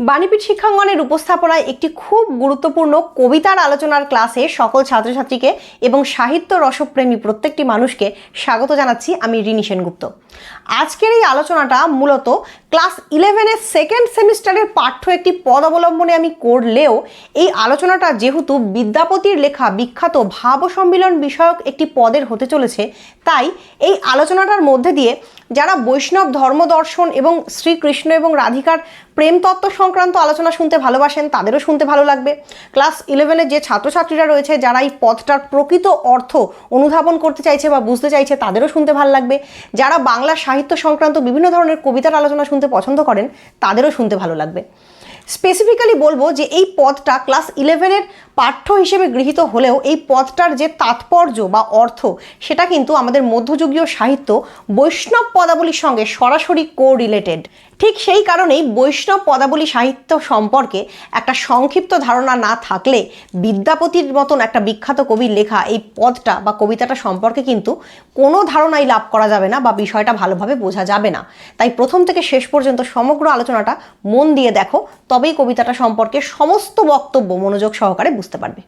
বাণীপীঠ শিক্ষাঙ্গনের উপস্থাপনায় একটি খুব গুরুত্বপূর্ণ কবিতার আলোচনার ক্লাসে সকল ছাত্রছাত্রীকে এবং সাহিত্য রসপ্রেমী প্রত্যেকটি মানুষকে স্বাগত জানাচ্ছি আমি রিনি সেনগুপ্ত। আজকের এই আলোচনাটা মূলত ক্লাস ইলেভেনের সেকেন্ড সেমিস্টারের পাঠ্য একটি পদ অবলম্বনে আমি করলেও এই আলোচনাটা যেহেতু বিদ্যাপতির লেখা বিখ্যাত ভাব সম্মিলন বিষয়ক একটি পদের হতে চলেছে, তাই এই আলোচনাটার মধ্যে দিয়ে যারা বৈষ্ণব ধর্ম দর্শন এবং শ্রীকৃষ্ণ এবং রাধিকার প্রেম তত্ত্ব সংক্রান্ত আলোচনা শুনতে ভালোবাসেন, তাদেরও শুনতে ভালো লাগবে। ক্লাস ইলেভেনের যে ছাত্রছাত্রীরা রয়েছে, যারা এই পথটার প্রকৃত অর্থ অনুধাবন করতে চাইছে বা বুঝতে চাইছে, তাদেরও শুনতে ভালো লাগবে। যারা বাংলা সাহিত্য সংক্রান্ত বিভিন্ন ধরনের কবিতার আলোচনা শুনতে পছন্দ করেন, তাদেরও শুনতে ভালো লাগবে। স্পেসিফিক্যালি বলব যে এই পদটা ক্লাস ইলেভেনের পাঠ্য হিসেবে গৃহীত হলেও এই পদটার যে তাৎপর্য বা অর্থ, সেটা কিন্তু আমাদের মধ্যযুগীয় সাহিত্য বৈষ্ণব পদাবলীর সঙ্গে সরাসরি কো রিলেটেড ঠিক সেই কারণেই বৈষ্ণব পদাবলী সাহিত্য সম্পর্কে একটা সংক্ষিপ্ত ধারণা না থাকলে বিদ্যাপতির মতন একটা বিখ্যাত কবির লেখা এই পদটা বা কবিতাটা সম্পর্কে কিন্তু কোনো ধারণাই লাভ করা যাবে না বা বিষয়টা ভালোভাবে বোঝা যাবে না। তাই প্রথম থেকে শেষ পর্যন্ত সমগ্র আলোচনাটা মন দিয়ে দেখো, তবেই কবিতাটা সম্পর্কে সমস্ত বক্তব্য মনোযোগ সহকারে বুঝতে পারবে।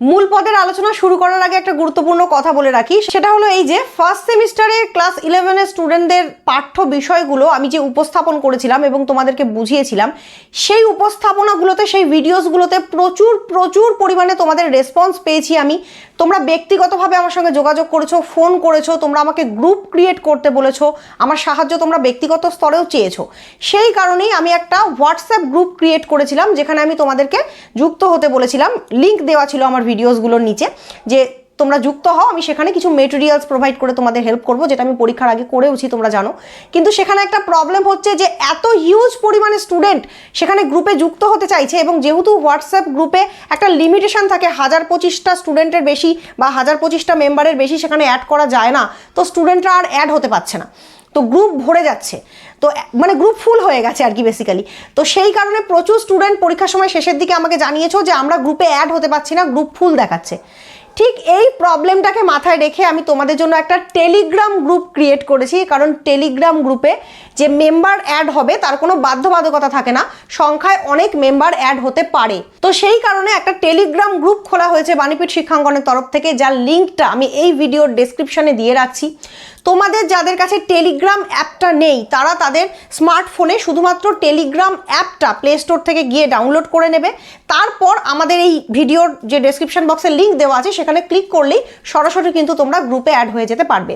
মূল পদের আলোচনা শুরু করার আগে একটা গুরুত্বপূর্ণ কথা বলে রাখি। সেটা হলো এই যে ফার্স্ট সেমিস্টারে ক্লাস ইলেভেনের স্টুডেন্টদের পাঠ্য বিষয়গুলো আমি যে উপস্থাপন করেছিলাম এবং তোমাদেরকে বুঝিয়েছিলাম, সেই উপস্থাপনাগুলোতে, সেই ভিডিওসগুলোতে প্রচুর প্রচুর পরিমাণে তোমাদের রেসপন্স পেয়েছি আমি। তোমরা ব্যক্তিগতভাবে আমার সঙ্গে যোগাযোগ করেছ ফোন করেছ, তোমরা আমাকে গ্রুপ ক্রিয়েট করতে বলেছ, আমার সাহায্য তোমরা ব্যক্তিগত স্তরেও চেয়েছো। সেই কারণেই আমি একটা হোয়াটসঅ্যাপ গ্রুপ ক্রিয়েট করেছিলাম, যেখানে আমি তোমাদেরকে যুক্ত হতে বলেছিলাম। লিঙ্ক দেওয়া ছিল আমার ভিডিওসগুলোর নিচে, যে তোমরা যুক্ত হও, আমি সেখানে কিছু মেটেরিয়ালস প্রোভাইড করে তোমাদের হেল্প করব, যেটা আমি পরীক্ষার আগে করেওছি, তোমরা জানো। কিন্তু সেখানে একটা প্রবলেম হচ্ছে যে এত হিউজ পরিমাণে স্টুডেন্ট সেখানে গ্রুপে যুক্ত হতে চাইছে এবং যেহেতু হোয়াটসঅ্যাপ গ্রুপে একটা লিমিটেশন থাকে, হাজার পঁচিশটা স্টুডেন্টের বেশি বা হাজার পঁচিশটা মেম্বারের বেশি সেখানে অ্যাড করা যায় না, তো স্টুডেন্টরা আর অ্যাড হতে পারছে না। তো গ্রুপ ভরে যাচ্ছে। তো মানে গ্রুপ ফুল হয়ে গেছে আর কি বেসিক্যালি তো সেই কারণে প্রচুর স্টুডেন্ট পরীক্ষার সময় শেষের দিকে আমাকে জানিয়েছো যে আমরা গ্রুপে অ্যাড হতে পারছি না গ্রুপ ফুল দেখাচ্ছে। ঠিক এই প্রবলেমটাকে মাথায় রেখে আমি তোমাদের জন্য একটা টেলিগ্রাম গ্রুপ ক্রিয়েট করেছি, কারণ টেলিগ্রাম গ্রুপে যে মেম্বার অ্যাড হবে, তার কোনো বাধ্যবাধকতা থাকে না। সংখ্যায় অনেক মেম্বার অ্যাড হতে পারে। তো সেই কারণে একটা টেলিগ্রাম গ্রুপ খোলা হয়েছে বাণীপীঠ শিক্ষাঙ্গনের তরফ থেকে, যার লিঙ্কটা আমি এই ভিডিওর ডেসক্রিপশনে দিয়ে রাখছি। তোমাদের যাদের কাছে টেলিগ্রাম অ্যাপটা নেই, তারা তাদের স্মার্টফোনে শুধুমাত্র টেলিগ্রাম অ্যাপটা প্লে স্টোর থেকে গিয়ে ডাউনলোড করে নেবে। তারপর আমাদের এই ভিডিওর যে ডেসক্রিপশন বক্সে লিঙ্ক দেওয়া আছে, সেখানে ক্লিক করলেই সরাসরি কিন্তু তোমরা গ্রুপে অ্যাড হয়ে যেতে পারবে।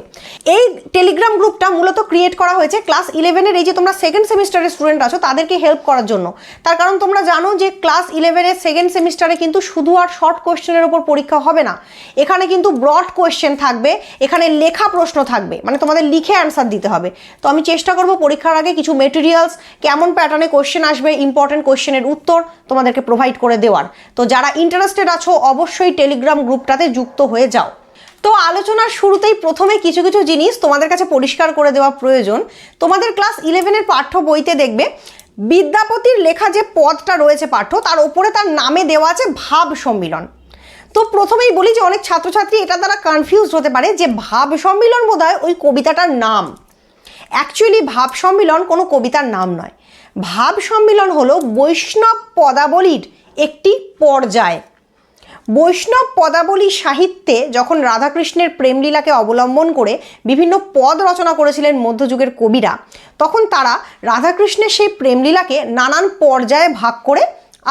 এই টেলিগ্রাম গ্রুপটা মূলত ক্রিয়েট করা হয়েছে ক্লাস ইলেভেনের এই যে তোমরা সেকেন্ড সেমিস্টারের স্টুডেন্ট আছো, তাদেরকে হেল্প করার জন্য। তার কারণ তোমরা জানো যে ক্লাস ইলেভেনের সেকেন্ড সেমিস্টারে কিন্তু শুধু আর শর্ট কোয়েশ্চেনের ওপর পরীক্ষা হবে না। এখানে কিন্তু ব্রড কোয়েশ্চেন থাকবে, এখানে লেখা প্রশ্ন থাকবে। মানে তোমাদের লিখে অ্যান্সার দিতে হবে। তো আমি চেষ্টা করব পরীক্ষার আগে কিছু মেটেরিয়ালস কেমন প্যাটার্নে কোয়েশ্চেন আসবে ইম্পর্টেন্ট কোয়েশ্চেনের উত্তর তোমাদেরকে প্রোভাইড করে দেওয়ার। তো যারা ইন্টারেস্টেড আছো, অবশ্যই টেলিগ্রাম গ্রুপটাতে যুক্ত হয়ে যাও। তো আলোচনার শুরুতেই প্রথমে কিছু কিছু জিনিস তোমাদের কাছে পরিষ্কার করে দেওয়া প্রয়োজন। তোমাদের ক্লাস ইলেভেনের পাঠ্য বইতে দেখবে, বিদ্যাপতির লেখা যে পদটা রয়েছে পাঠ্য, তার ওপরে তার নামে দেওয়া আছে ভাব সম্মিলন। তো প্রথমেই বলি যে অনেক ছাত্রছাত্রী এটা দ্বারা কনফিউজ হতে পারে যে ভাব সম্মিলন বোধ ওই কবিতাটার নাম। অ্যাকচুয়ালি ভাব সম্মিলন কোনো কবিতার নাম নয়। ভাব সম্মিলন হলো বৈষ্ণব পদাবলীর একটি পর্যায়। বৈষ্ণব পদাবলী সাহিত্যে যখন রাধাকৃষ্ণের প্রেমলীলাকে অবলম্বন করে বিভিন্ন পদ রচনা করেছিলেন মধ্যযুগের কবিরা, তখন তারা রাধাকৃষ্ণের সেই প্রেমলীলাকে নানান পর্যায়ে ভাগ করে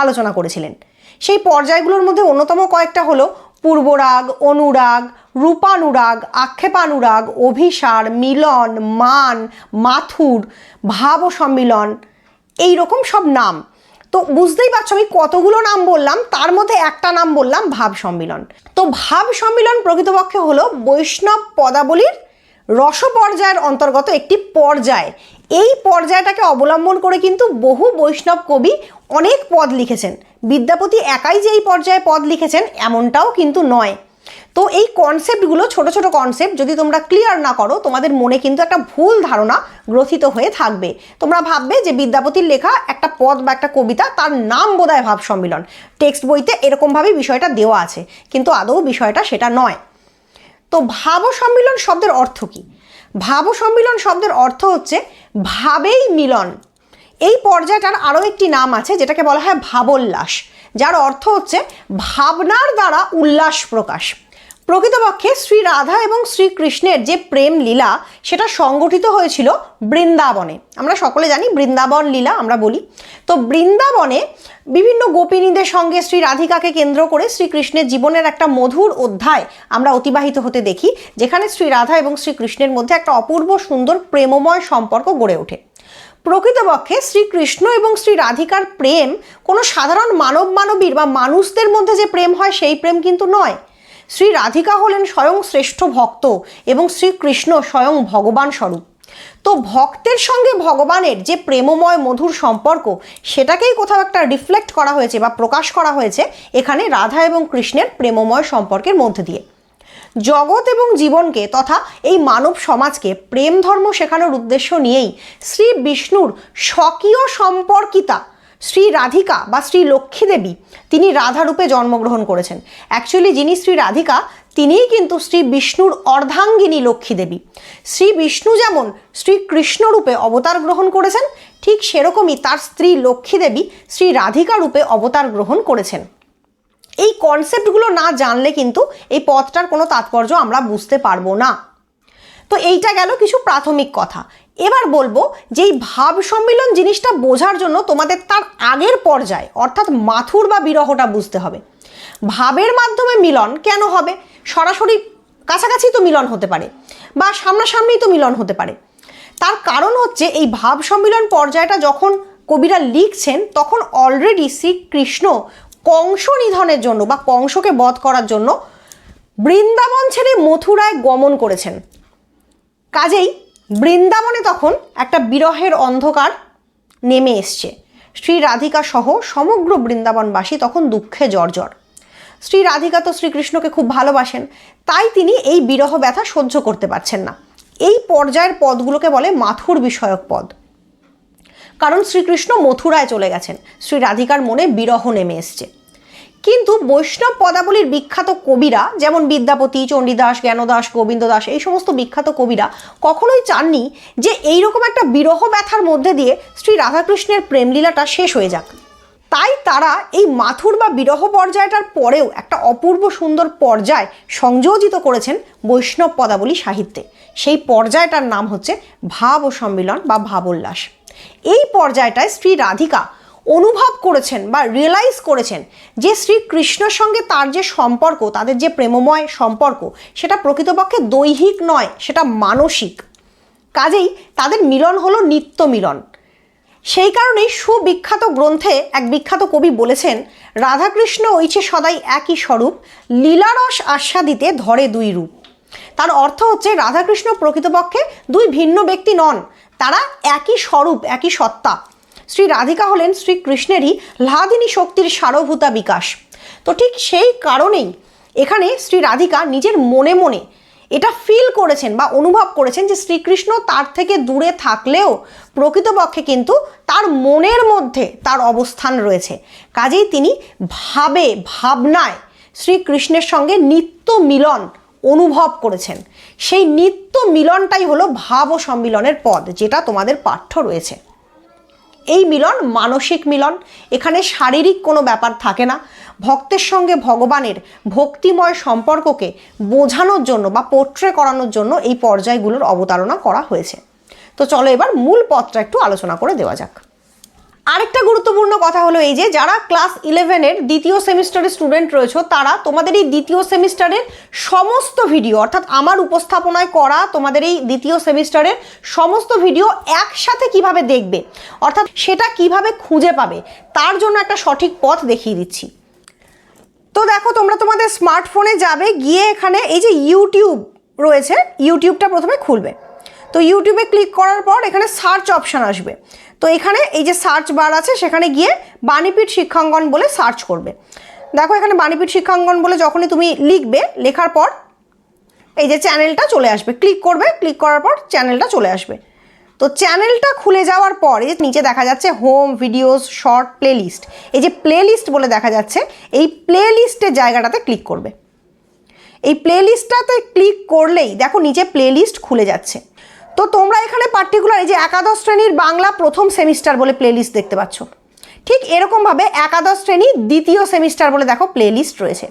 আলোচনা করেছিলেন। সেই পর্যায়গুলোর মধ্যে অন্যতম কয়েকটা হলো পূর্বরাগ, অনুরাগ, রূপানুরাগ, আক্ষেপানুরাগ, অভিসার, মিলন, মান, মাথুর, ভাব সম্মিলন, এই রকম সব নাম। তো বুঝতেই পারছ, আমি কতগুলো নাম বললাম, তার মধ্যে একটা নাম বললাম ভাব সম্মিলন। তো ভাব সম্মিলন প্রকৃতপক্ষে হলো বৈষ্ণব পদাবলীর রস পর্যায়ের অন্তর্গত একটি পর্যায়। এই পর্যায়টাকে অবলম্বন করে কিন্তু বহু বৈষ্ণব কবি অনেক পদ লিখেছেন। বিদ্যাপতি একাই যে এই পর্যায়ে পদ লিখেছেন, এমনটাও কিন্তু নয়। তো এই কনসেপ্টগুলো ছোট ছোট কনসেপ্ট যদি তোমরা ক্লিয়ার না করো, তোমাদের মনে কিন্তু একটা ভুল ধারণা গ্রথিত হয়ে থাকবে। তোমরা ভাববে যে বিদ্যাপতির লেখা একটা পদ বা একটা কবিতা, তার নাম বোধহয় ভাব সম্মিলন। টেক্সট বইতে এরকমভাবেই বিষয়টা দেওয়া আছে, কিন্তু আদৌ বিষয়টা সেটা নয়। তো ভাব সম্মিলন শব্দের অর্থ কী? ভাব সম্মিলন শব্দের অর্থ হচ্ছে ভাবেই মিলন। এই পর্যায়টার আরও একটি নাম আছে, যেটাকে বলা হয় ভাবোল্লাস। যার অর্থ হচ্ছে ভাবনার দ্বারা উল্লাস প্রকাশ। প্রকৃতপক্ষে শ্রী রাধা এবং শ্রীকৃষ্ণের যে প্রেম লীলা, সেটা সংগঠিত হয়েছিল বৃন্দাবনে। আমরা সকলে জানি বৃন্দাবন লীলা, আমরা বলি। তো বৃন্দাবনে বিভিন্ন গোপিনীদের সঙ্গে শ্রী রাধিকাকে কেন্দ্র করে শ্রীকৃষ্ণের জীবনের একটা মধুর অধ্যায় আমরা অতিবাহিত হতে দেখি, যেখানে শ্রী রাধা এবং শ্রীকৃষ্ণের মধ্যে একটা অপূর্ব সুন্দর প্রেমময় সম্পর্ক গড়ে ওঠে। প্রকৃতপক্ষে শ্রীকৃষ্ণ এবং শ্রী রাধিকার প্রেম কোনো সাধারণ মানব মানবীর বা মানুষদের মধ্যে যে প্রেম হয়, সেই প্রেম কিন্তু নয়। শ্রী রাধিকা হলেন স্বয়ং শ্রেষ্ঠ ভক্ত এবং শ্রীকৃষ্ণ স্বয়ং ভগবান স্বরূপ। তো ভক্তের সঙ্গে ভগবানের যে প্রেমময় মধুর সম্পর্ক, সেটাকেই কোথাও একটা রিফ্লেক্ট করা হয়েছে বা প্রকাশ করা হয়েছে এখানে রাধা এবং কৃষ্ণের প্রেমময় সম্পর্কের মধ্যে দিয়ে। জগৎ এবং জীবনকে তথা এই মানব সমাজকে প্রেম ধর্ম শেখানোর উদ্দেশ্য নিয়েই শ্রী বিষ্ণুর স্বকীয় সম্পর্কিতা শ্রী রাধিকা বা শ্রী লক্ষ্মী দেবী, তিনি রাধারূপে জন্মগ্রহণ করেছেন। অ্যাকচুয়ালি যিনি শ্রী রাধিকা, তিনিই কিন্তু শ্রী বিষ্ণুর অর্ধাঙ্গিনী লক্ষ্মী দেবী। শ্রী বিষ্ণু যেমন শ্রী কৃষ্ণরূপে অবতার গ্রহণ করেছেন, ঠিক সেরকমই তার স্ত্রী লক্ষ্মী দেবী শ্রী রাধিকা রূপে অবতার গ্রহণ করেছেন। এই কনসেপ্টগুলো না জানলে কিন্তু এই পথটার কোনো তাৎপর্য আমরা বুঝতে পারব না। তো এইটা গেল কিছু প্রাথমিক কথা। এবার বলব যে এই ভাব সম্মিলন জিনিসটা বোঝার জন্য তোমাদের তার আগের পর্যায়ে, অর্থাৎ মাথুর বা বিরহটা বুঝতে হবে। ভাবের মাধ্যমে মিলন কেন হবে? সরাসরি কাছাকাছি তো মিলন হতে পারে বা সামনাসামনি তো মিলন হতে পারে। তার কারণ হচ্ছে এই ভাব সম্মিলন পর্যায়টা যখন কবিরা লিখছেন, তখন অলরেডি শ্রীকৃষ্ণ কংস নিধনের জন্য বা কংসকে বধ করার জন্য বৃন্দাবন ছেড়ে মথুরায় গমন করেছেন। কাজেই বৃন্দাবনে তখন একটা বিরহের অন্ধকার নেমে এসছে। শ্রী রাধিকা সহ সমগ্র বৃন্দাবনবাসী তখন দুঃখে জর্জর। শ্রী রাধিকা তো শ্রীকৃষ্ণকে খুব ভালোবাসেন, তাই তিনি এই বিরহ ব্যথা সহ্য করতে পারছেন না। এই পর্যায়ের পদগুলোকে বলে মাথুর বিষয়ক পদ। কারণ শ্রীকৃষ্ণ মথুরায় চলে গেছেন, শ্রী রাধিকার মনে বিরহ নেমে এসছে। কিন্তু বৈষ্ণব পদাবলীর বিখ্যাত কবিরা, যেমন বিদ্যাপতি, চণ্ডীদাস, জ্ঞানদাস গোবিন্দ দাস এই সমস্ত বিখ্যাত কবিরা কখনোই চাননি যে এইরকম একটা বিরহ ব্যথার মধ্যে দিয়ে শ্রী রাধাকৃষ্ণের প্রেমলীলাটা শেষ হয়ে যাক। তাই তারা এই মাথুর বা বিরহ পর্যায়টার পরেও একটা অপূর্ব সুন্দর পর্যায় সংযোজিত করেছেন বৈষ্ণব পদাবলী সাহিত্যে। সেই পর্যায়টার নাম হচ্ছে ভাব ও সম্মিলন বা ভাবোল্লাস। এই পর্যায়টায় শ্রী রাধিকা অনুভব করেছেন বা রিয়েলাইজ করেছেন যে শ্রীকৃষ্ণের সঙ্গে তার যে সম্পর্ক, তাদের যে প্রেমময় সম্পর্ক, সেটা প্রকৃতপক্ষে দৈহিক নয়, সেটা মানসিক। কাজেই তাদের মিলন হলো নিত্য মিলন। সেই কারণেই সুবিখ্যাত গ্রন্থে এক বিখ্যাত কবি বলেছেন, রাধাকৃষ্ণ ঐছে সদাই একই স্বরূপ, লীলারস আস্বাদিতে ধরে দুই রূপ। তার অর্থ হচ্ছে রাধাকৃষ্ণ প্রকৃতপক্ষে দুই ভিন্ন ব্যক্তি নন, তারা একই স্বরূপ, একই সত্তা। শ্রী রাধিকা হলেন শ্রীকৃষ্ণেরই লাদিনী শক্তির সারভূতা বিকাশ। তো ঠিক সেই কারণেই এখানে শ্রী রাধিকা নিজের মনে মনে এটা ফিল করেছেন বা অনুভব করেছেন যে শ্রীকৃষ্ণ তার থেকে দূরে থাকলেও প্রকৃতপক্ষে কিন্তু তার মনের মধ্যে তার অবস্থান রয়েছে। কাজেই তিনি ভাবে, ভাবনায় শ্রীকৃষ্ণের সঙ্গে নিত্য মিলন অনুভব করেছেন। সেই নিত্য মিলনটাই হলো ভাব ও সম্মিলনের পদ যেটা তোমাদের পাঠ্য রয়েছে। এই মিলন মানসিক মিলন। এখানে শারীরিক কোনো ব্যাপার থাকে না। ভক্তের সঙ্গে ভগবানের ভক্তিময় সম্পর্ককে বোঝানোর জন্য বা পোট্রে করানোর জন্য এই পর্যায়গুলোর অবতারণা করা হয়েছে। তো চলো এবার মূল পথটা একটু আলোচনা করে দেওয়া যাক। আরেকটা গুরুত্বপূর্ণ কথা হলো এই যে, যারা ক্লাস ইলেভেনের দ্বিতীয় সেমিস্টারের স্টুডেন্ট রয়েছে, তারা তোমাদের এই দ্বিতীয় সেমিস্টারের সমস্ত ভিডিও, অর্থাৎ আমার উপস্থাপনায় করা তোমাদের এই দ্বিতীয় সেমিস্টারের সমস্ত ভিডিও একসাথে কীভাবে দেখবে, অর্থাৎ সেটা কীভাবে খুঁজে পাবে, তার জন্য একটা সঠিক পথ দেখিয়ে দিচ্ছি। তো দেখো, তোমরা তোমাদের স্মার্টফোনে যাবে, গিয়ে এখানে এই যে ইউটিউব রয়েছে, ইউটিউবটা প্রথমে খুলবে। তো ইউটিউবে ক্লিক করার পর এখানে সার্চ অপশান আসবে। তো এখানে এই যে সার্চ বার আছে, সেখানে গিয়ে বাণীপীঠ শিক্ষাঙ্গন বলে সার্চ করবে। দেখো এখানে বাণীপীঠ শিক্ষাঙ্গন বলে যখনই তুমি লিখবে, লেখার পর এই যে চ্যানেলটা চলে আসবে। ক্লিক করবে ক্লিক করার পর চ্যানেলটা চলে আসবে। তো চ্যানেলটা খুলে যাওয়ার পর এই যে নিচে দেখা যাচ্ছে হোম ভিডিওস শর্ট প্লেলিস্ট এই যে প্লেলিস্ট বলে দেখা যাচ্ছে, এই প্লেলিস্টের জায়গাটাতে ক্লিক করবে। এই প্লেলিস্টটাতে ক্লিক করলেই দেখো নিচে প্লেলিস্ট খুলে যাচ্ছে। তো তোমরা এখানে পার্টিকুলার এই যে একাদশ শ্রেণির বাংলা প্রথম সেমিস্টার বলে প্লেলিস্ট দেখতে পাচ্ছ। ঠিক এরকমভাবে একাদশ শ্রেণি দ্বিতীয় সেমিস্টার বলে দেখো প্লেলিস্ট রয়েছে।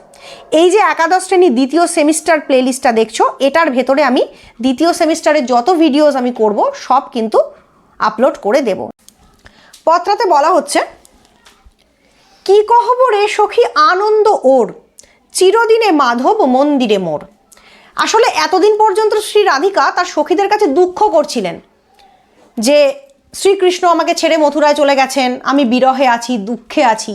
এই যে একাদশ শ্রেণি দ্বিতীয় সেমিস্টার প্লেলিস্টটা দেখছ, এটার ভেতরে আমি দ্বিতীয় সেমিস্টারের যত ভিডিওস আমি করব, সব কিন্তু আপলোড করে দেব। পত্রাতে বলা হচ্ছে, কি কহব রে সখী আনন্দ ওর, চিরদিনে মাধব মন্দিরে মোর। আসলে এতদিন পর্যন্ত শ্রী রাধিকা তার সখীদের কাছে দুঃখ করছিলেন যে শ্রীকৃষ্ণ আমাকে ছেড়ে মথুরায় চলে গেছেন, আমি বিরহে আছি, দুঃখে আছি।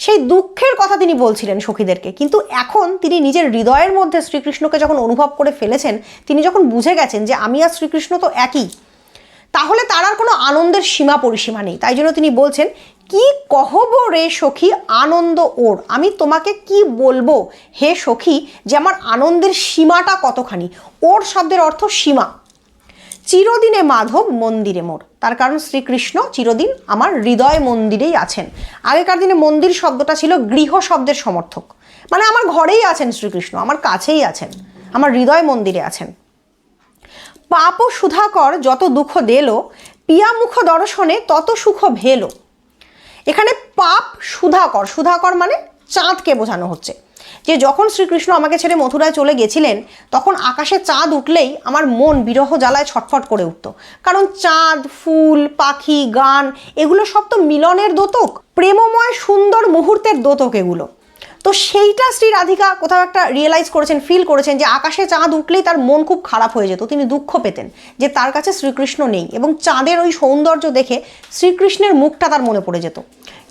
সেই দুঃখের কথা তিনি বলছিলেন সখীদেরকে। কিন্তু এখন তিনি নিজের হৃদয়ের মধ্যে শ্রীকৃষ্ণকে যখন অনুভব করে ফেলেছেন, তিনি যখন বুঝে গেছেন যে আমি আর শ্রীকৃষ্ণ তো একই, তাহলে তার আর কোনো আনন্দের সীমা পরিসীমা নেই। তাই জন্য তিনি বলছেন কি কহব রে সখী আনন্দ ওর? আমি তোমাকে কি বলব? হে সখী, যে আমার আনন্দের সীমাটা কতখানি? ওর শব্দের অর্থ সীমা। চিরদিনে মাধব মন্দিরে মোর। তার কারণ শ্রীকৃষ্ণ চিরদিন আমার হৃদয় মন্দিরেই আছেন। আগেকার দিনে মন্দির শব্দটা ছিল গৃহ শব্দের সমর্থক। মানে আমার ঘরেই আছেন শ্রীকৃষ্ণ, আমার কাছেই আছেন, আমার হৃদয় মন্দিরে আছেন। পাপ সুধাকর যত দুঃখ দেলো, পিয়ামুখ দর্শনে তত সুখ ভেলো। এখানে পাপ সুধাকর সুধাকর মানে চাঁদকে বোঝানো হচ্ছে। যে যখন শ্রীকৃষ্ণ আমাকে ছেড়ে মথুরায় চলে গেছিলেন, তখন আকাশে চাঁদ উঠলেই আমার মন বিরহ জ্বালায় ছটফট করে উঠত। কারণ চাঁদ, ফুল, পাখি, গান, এগুলো সব তো মিলনের দোতক। প্রেমময়, সুন্দর মুহূর্তের দোতক এগুলো। তো সেইটা শ্রী রাধিকা কোথাও একটা রিয়েলাইজ করেছেন ফিল করেছেন যে আকাশে চাঁদ উঠলেই তার মন খুব খারাপ হয়ে যেত। তিনি দুঃখ পেতেন যে তার কাছে শ্রীকৃষ্ণ নেই এবং চাঁদের ওই সৌন্দর্য দেখে শ্রীকৃষ্ণের মুখটা তার মনে পড়ে যেত।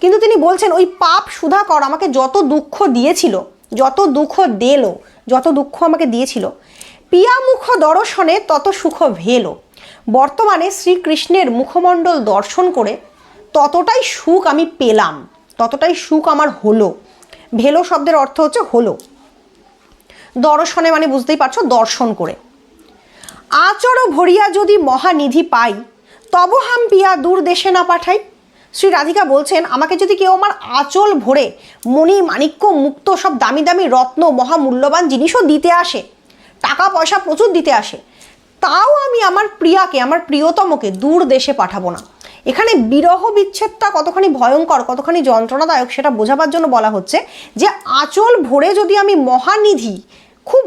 কিন্তু তিনি বলছেন, ওই পাপ সুধাকর আমাকে যত দুঃখ দিয়েছিল, যত দুঃখ দেলো, যত দুঃখ আমাকে দিয়েছিল, পিয়ামুখ দর্শনে তত সুখ ভেলো। বর্তমানে শ্রীকৃষ্ণের মুখমণ্ডল দর্শন করে ততটাই সুখ আমি পেলাম, ততটাই সুখ আমার হলো। ভেলো শব্দের অর্থ হচ্ছে হলো। দর্শনে মানে বুঝতেই পারছ, দর্শন করে। আচর ভরিয়া যদি মহানিধি পাই, তব হাম পিয়া দূর দেশে না পাঠাই। শ্রী রাধিকা বলছেন, আমাকে যদি কেউ আমার আঁচল ভরে মণি মাণিক্য মুক্ত সব দামি দামি রত্ন, মহামূল্যবান জিনিসও দিতে আসে, টাকা পয়সা প্রচুর দিতে আসে, তাও আমি আমার প্রিয়াকে, আমার প্রিয়তমকে দূর দেশে পাঠাবো না। এখানে বিরহ বিচ্ছেদটা কতখানি ভয়ঙ্কর, কতখানি যন্ত্রণাদায়ক সেটা বোঝাবার জন্য বলা হচ্ছে যে আঁচল ভরে যদি আমি মহানিধি, খুব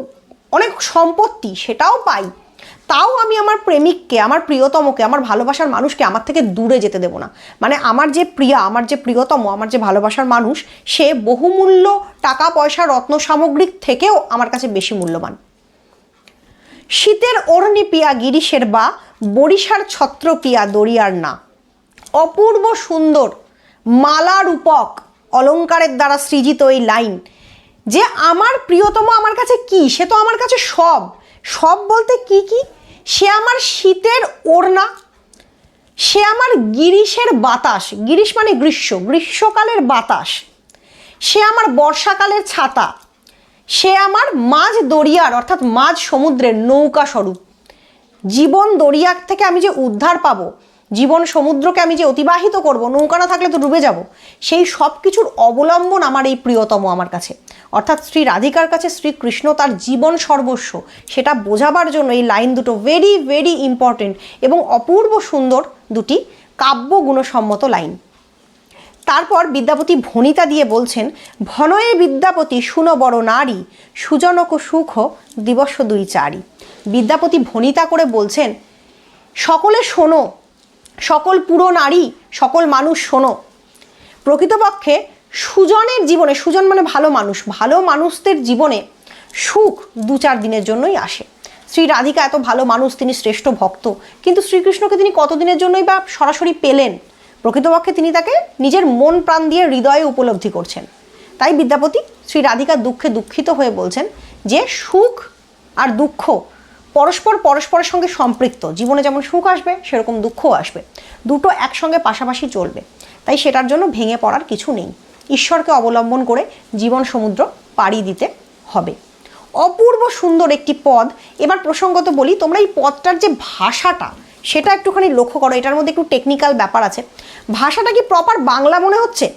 অনেক সম্পত্তি সেটাও পাই, তাও আমি আমার প্রেমিককে, আমার প্রিয়তমকে, আমার ভালোবাসার মানুষকে আমার থেকে দূরে যেতে দেবো না। মানে আমার যে প্রিয়া, আমার যে প্রিয়তম, আমার যে ভালোবাসার মানুষ, সে বহুমূল্য টাকা পয়সা রত্ন সামগ্রিক থেকেও আমার কাছে বেশি মূল্যবান। শীতের অরণি পিয়া গিরিশের বা বরিশার ছত্র পিয়া দরিয়ার না। অপূর্ব সুন্দর মালা রূপক অলঙ্কারের দ্বারা সৃজিত এই লাইন। যে আমার প্রিয়তম আমার কাছে কি? সে তো আমার কাছে সব। সব বলতে কি কি? সে আমার শীতের ওড়না, সে আমার গিরিশের বাতাস। গিরিশ মানে গ্রীষ্ম, গ্রীষ্মকালের বাতাস। সে আমার বর্ষাকালের ছাতা। সে আমার মাঝ দরিয়ার, অর্থাৎ মাঝ সমুদ্রের নৌকা স্বরূপ জীবন দরিয়ার থেকে আমি যে উদ্ধার পাবো জীবন সমুদ্রকে আমি যে অতিবাহিত করব নৌকা না থাকলে তো ডুবে যাব, সেই সব কিছুর অবলম্বন আমার এই প্রিয়তম আমার কাছে। অর্থাৎ শ্রী রাধিকার কাছে শ্রীকৃষ্ণ তার জীবন সর্বস্ব, সেটা বোঝাবার জন্য এই লাইন দুটো ভেরি ভেরি ইম্পর্টেন্ট এবং অপূর্ব সুন্দর দুটি কাব্য গুণসম্মত লাইন। তারপর বিদ্যাপতি ভনিতা দিয়ে বলছেন, ভনয়ে বিদ্যাপতি শুনো বড় নারী, সুজনক সুখ দিবস দুই চারি। বিদ্যাপতি ভনিতা করে বলছেন, সকলে শোনো সকল পুরো নারী, সকল মানুষ শোনো। প্রকৃতপক্ষে সুজনের জীবনে, সুজন মানে ভালো মানুষ, ভালো মানুষদের জীবনে সুখ দু চার দিনের জন্যই আসে। শ্রী রাধিকা এত ভালো মানুষ, তিনি শ্রেষ্ঠ ভক্ত, কিন্তু শ্রীকৃষ্ণকে তিনি কতদিনের জন্যই বা সরাসরি পেলেন? প্রকৃতপক্ষে তিনি তাকে নিজের মন প্রাণ দিয়ে হৃদয়ে উপলব্ধি করছেন। তাই বিদ্যাপতি শ্রী রাধিকার দুঃখে দুঃখিত হয়ে বলছেন যে সুখ আর দুঃখ পরস্পর পরস্পরের সঙ্গে সম্পৃক্ত। জীবনে যেমন সুখ আসবে, সেরকম দুঃখও আসবে। দুটো একসঙ্গে পাশাপাশি চলবে। তাই সেটার জন্য ভেঙে পড়ার কিছু নেই। ঈশ্বরকে অবলম্বন করে জীবন সমুদ্র পাড়ি দিতে হবে। অপূর্ব সুন্দর একটি পদ। এবার প্রসঙ্গত বলি, তোমরা এই পদটার যে ভাষাটা, সেটা একটুখানি লক্ষ্য করো। এটার মধ্যে একটু টেকনিক্যাল ব্যাপার আছে। ভাষাটা কি প্রপার বাংলা মনে হচ্ছে?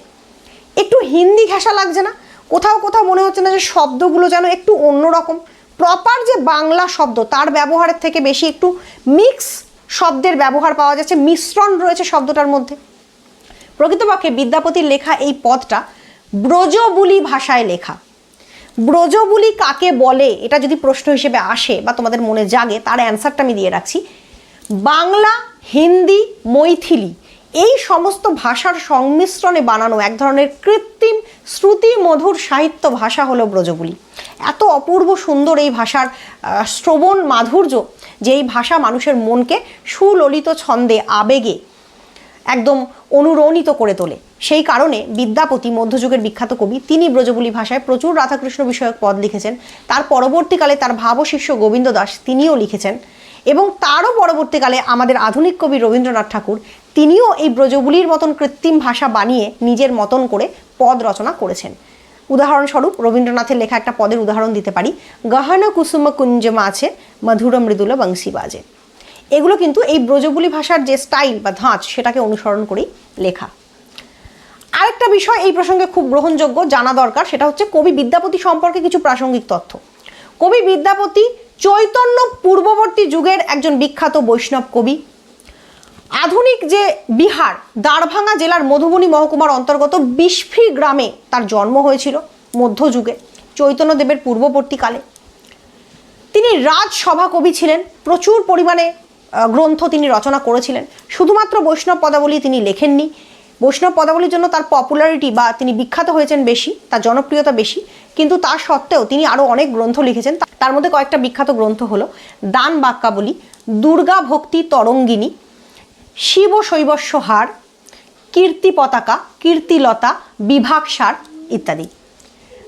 একটু হিন্দি ঘেঁষা লাগছে না? কোথাও কোথাও মনে হচ্ছে না যে শব্দগুলো যেন একটু অন্যরকম। প্রপার যে বাংলা শব্দ, তার ব্যবহারের থেকে বেশি একটু মিক্স শব্দের ব্যবহার পাওয়া যাচ্ছে, মিশ্রণ রয়েছে শব্দটার মধ্যে। প্রকৃতপক্ষে বিদ্যাপতির লেখা এই পদটা ব্রজবুলি ভাষায় লেখা। ব্রজবুলি কাকে বলে, এটা যদি প্রশ্ন হিসেবে আসে বা তোমাদের মনে জাগে, তার অ্যান্সারটা আমি দিয়ে রাখছি। বাংলা, হিন্দি, মৈথিলি, এই সমস্ত ভাষার সংমিশ্রণে বানানো এক ধরনের কৃত্রিম শ্রুতি মধুর সাহিত্য ভাষা হলো ব্রজবুলি। এত অপূর্ব সুন্দর এই ভাষার শ্রবণ মাধুর্য যে এই ভাষা মানুষের মনকে সুললিত ছন্দে, আবেগে একদম অনুরণিত করে তোলে। সেই কারণে বিদ্যাপতি, মধ্যযুগের বিখ্যাত কবি, তিনি ব্রজবুলি ভাষায় প্রচুর রাধাকৃষ্ণ বিষয়ক পদ লিখেছেন। তার পরবর্তীকালে তার ভাবশিষ্য গোবিন্দ দাস, তিনিও লিখেছেন। এবং তারও পরবর্তীকালে আমাদের আধুনিক কবি রবীন্দ্রনাথ ঠাকুর, তিনিও এই ব্রজবুলির মতন কৃত্রিম ভাষা বানিয়ে নিজের মতন করে পদ রচনা করেছেন। উদাহরণস্বরূপ রবীন্দ্রনাথের লেখা একটা পদের উদাহরণ দিতে পারি। গহন কুসুম কুঞ্জমা আছে, মধুর মৃদুল বংশী বাজে। এগুলো কিন্তু এই ব্রজবুলি ভাষার যে স্টাইল বা ধাঁচ, সেটাকে অনুসরণ করেই লেখা। আরেকটা বিষয় এই প্রসঙ্গে খুব গ্রহণযোগ্য, জানা দরকার, সেটা হচ্ছে কবি বিদ্যাপতি সম্পর্কে কিছু প্রাসঙ্গিক তথ্য। কবি বিদ্যাপতি চৈতন্য পূর্ববর্তী যুগের একজন বিখ্যাত বৈষ্ণব কবি আধুনিক যে বিহার দারভাঙ্গা জেলার মধুবনী মহকুমার অন্তর্গত বিস্ফি গ্রামে তার জন্ম হয়েছিল মধ্যযুগে, চৈতন্যদেবের পূর্ববর্তীকালে। তিনি রাজসভা কবি ছিলেন, প্রচুর পরিমাণে গ্রন্থ তিনি রচনা করেছিলেন। শুধুমাত্র বৈষ্ণব পদাবলী তিনি লেখেননি। বৈষ্ণব পদাবলীর জন্য তার পপুলারিটি বা তিনি বিখ্যাত হয়েছেন বেশি, তার জনপ্রিয়তা বেশি। কিন্তু তা সত্ত্বেও তিনি আরও অনেক গ্রন্থ লিখেছেন। তার মধ্যে কয়েকটা বিখ্যাত গ্রন্থ হলো দান বাক্যাবলী, দুর্গা ভক্তি তরঙ্গিনী শিব শৈবস্য হার, কীর্তি পতাকা কীর্তিলতা বিভাগ সার ইত্যাদি।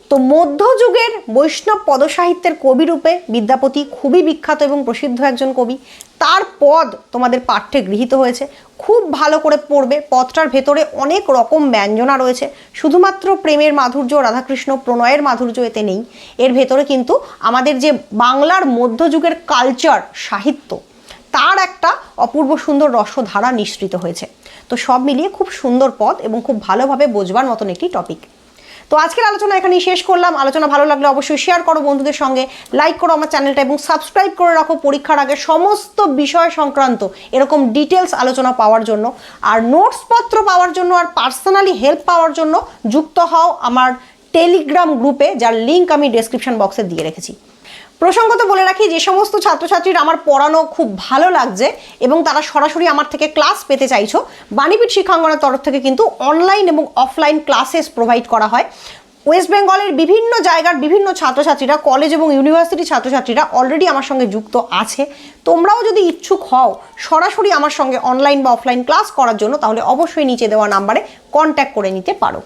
তো মধ্যযুগের বৈষ্ণব পদসাহিত্যের কবিরূপে বিদ্যাপতি খুবই বিখ্যাত এবং প্রসিদ্ধ একজন কবি। তার পদ তোমাদের পাঠ্যে গৃহীত হয়েছে। খুব ভালো করে পড়বে। পদটার ভেতরে অনেক রকম ব্যঞ্জনা রয়েছে। শুধুমাত্র প্রেমের মাধুর্য, রাধাকৃষ্ণ প্রণয়ের মাধুর্য এতে নেই। এর ভেতরে কিন্তু আমাদের যে বাংলার মধ্যযুগের কালচার সাহিত্য তার একটা অপূর্ব সুন্দর রসধারা নিঃসৃত হয়েছে। তো সব মিলিয়ে খুব সুন্দর পদ এবং খুব ভালোভাবে বোঝবার মতন একটি টপিক তো আজকের আলোচনা এখানেই শেষ করলাম। আলোচনা ভালো লাগলে অবশ্যই শেয়ার করো বন্ধুদের সঙ্গে লাইক করো আমার চ্যানেলটা এবং সাবস্ক্রাইব করে রাখো পরীক্ষার আগে সমস্ত বিষয় সংক্রান্ত এরকম ডিটেলস আলোচনা পাওয়ার জন্য। আর নোটসপত্র পাওয়ার জন্য আর পার্সোনালি হেল্প পাওয়ার জন্য যুক্ত হও আমার টেলিগ্রাম গ্রুপে যার লিঙ্ক আমি ডেসক্রিপশন বক্সে দিয়ে রেখেছি। প্রসঙ্গত বলে রাখি, যে সমস্ত ছাত্রছাত্রীরা আমার পড়ানো খুব ভালো লাগছে এবং তারা সরাসরি আমার থেকে ক্লাস পেতে চাইছো। বাণীপীঠ শিক্ষাঙ্গনের তরফ থেকে কিন্তু অনলাইন এবং অফলাইন ক্লাসেস প্রোভাইড করা হয়। ওয়েস্ট বেঙ্গলের বিভিন্ন জায়গার বিভিন্ন ছাত্রছাত্রীরা কলেজ এবং ইউনিভার্সিটি ছাত্রছাত্রীরা অলরেডি আমার সঙ্গে যুক্ত আছে। তোমরাও যদি ইচ্ছুক হও সরাসরি আমার সঙ্গে অনলাইন বা অফলাইন ক্লাস করার জন্য, তাহলে অবশ্যই নিচে দেওয়া নাম্বারে কন্ট্যাক্ট করে নিতে পারো।